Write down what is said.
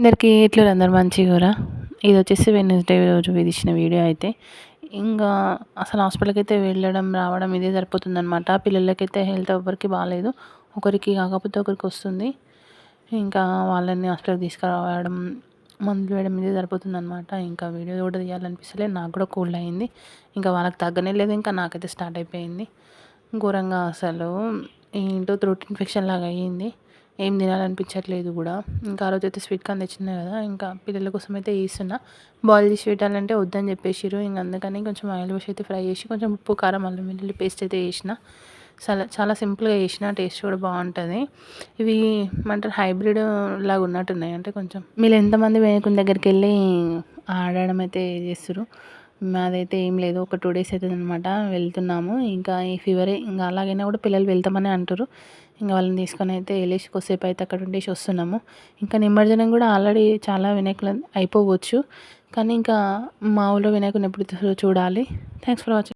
అందరికీ ఇట్లా అందరు మంచిగా ఇది వచ్చేసి వెనస్డే రోజు విధించిన వీడియో అయితే. ఇంకా అసలు హాస్పిటల్కి అయితే వెళ్ళడం రావడం ఇదే సరిపోతుందన్నమాట. పిల్లలకైతే హెల్త్ ఎవ్వరికి బాగాలేదు ఒకరికి కాకపోతే ఒకరికి వస్తుంది. ఇంకా వాళ్ళని హాస్పిటల్కి తీసుకురావడం మందులు వేయడం ఇదే సరిపోతుందన్నమాట. ఇంకా వీడియో కూడా తీయాలనిపిస్తలేదు నాకు కూడా కోల్డ్ అయింది. ఇంకా వాళ్ళకి తగ్గనే లేదు. ఇంకా నాకైతే స్టార్ట్ అయిపోయింది. ఘోరంగా అసలు ఏంటో త్రోట్ ఇన్ఫెక్షన్ లాగా అయ్యింది. ఏం తినాలనిపించట్లేదు కూడా. ఇంకా ఆ రోజు అయితే స్వీట్ కార్న్ తెచ్చిన కదా ఇంకా పిల్లల కోసం అయితే వేస్తున్నా బాయిల్ చేసి పెట్టాలంటే వద్దని చెప్పేసిరు ఇంకా అందుకని కొంచెం ఆయిల్ వేసి అయితే ఫ్రై చేసి కొంచెం ఉప్పు కారం అల్లం వెల్లుల్లి పేస్ట్ అయితే వేసిన చాలా చాలా సింపుల్గా చేసిన. టేస్ట్ కూడా బాగుంటుంది. ఇవి ఏమంటారు? హైబ్రిడ్ లాగా ఉన్నట్టున్నాయి. అంటే కొంచెం మీరు ఎంతమంది వేయకుని దగ్గరికి వెళ్ళి ఆడడం అయితే చేస్తారు మాదైతే ఏం లేదు. ఒక టూ డేస్ అవుతుంది అనమాట వెళ్తున్నాము. ఇంకా ఈ ఫీవరే ఇంకా అలాగైనా కూడా పిల్లలు వెళ్తామని అంటారు ఇంకా వాళ్ళని తీసుకొని అయితే వెళ్ళేసి కొద్దిసేపు అయితే అక్కడ ఉండేసి వస్తున్నాము. ఇంకా నిమజ్జనం కూడా ఆల్రెడీ చాలా వినాయకులు అయిపోవచ్చు. కానీ ఇంకా మా ఊళ్ళో వినాయకుని ఎప్పుడు చూడాలి. Thanks for watching